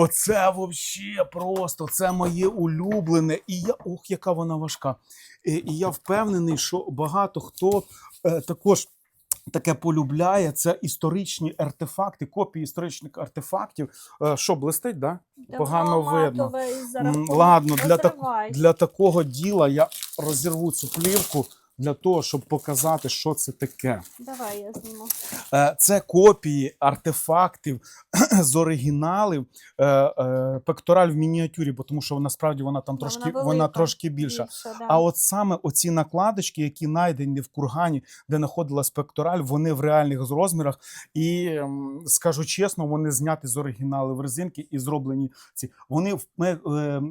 Оце вообще просто, це моє улюблене. І я ох, яка вона важка. І, і я впевнений, що багато хто е, також. Таке полюбляє це історичні артефакти, копії історичних артефактів. Е, що блистить, да? Та Погано видно. Ладно, для, так, для такого діла я розірву цю плівку для того, щоб показати, що це таке. Давай я зніму. Е, Це копії артефактів з оригіналів. Е, е, Пектораль в мініатюрі, бо тому що насправді вона там трошки вона вона, трошки більша. да. А от саме оці накладочки, які знайдені в кургані, де знаходилась пектораль, вони в реальних розмірах. І скажу чесно, вони зняті з оригіналів резинки і зроблені ці. Вони в,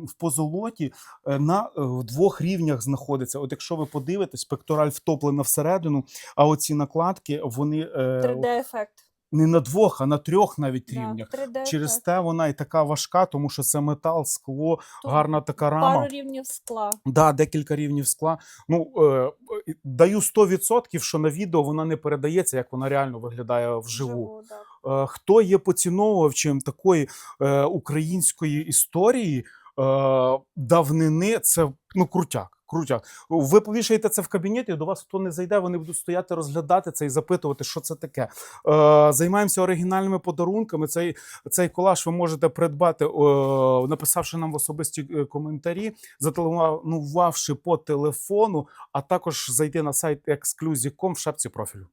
в позолоті на в двох рівнях знаходяться. От якщо ви подивитесь, пектораль втоплена всередину, а оці накладки вони е, 3D-ефект. не на двох, а на трьох навіть Да, рівнях. 3D Через те вона і така важка, тому що це метал, скло, Тут гарна така рама. Пару рівнів скла. Да, декілька рівнів скла. Ну е, е, даю 100%, що на відео вона не передається, як вона реально виглядає вживу. да. Е, хто є поціновувачем такої е, української історії е, давнини, це ну крутяк. Крутяк. Ви повішаєте це в кабінеті, до вас хто не зайде, вони будуть стояти, розглядати це і запитувати, що це таке. Е, займаємося оригінальними подарунками. Цей, цей колаж ви можете придбати, е, написавши нам в особисті е, коментарі, зателефонувавши по телефону, а також зайти на сайт exclusive.com в шапці профілю.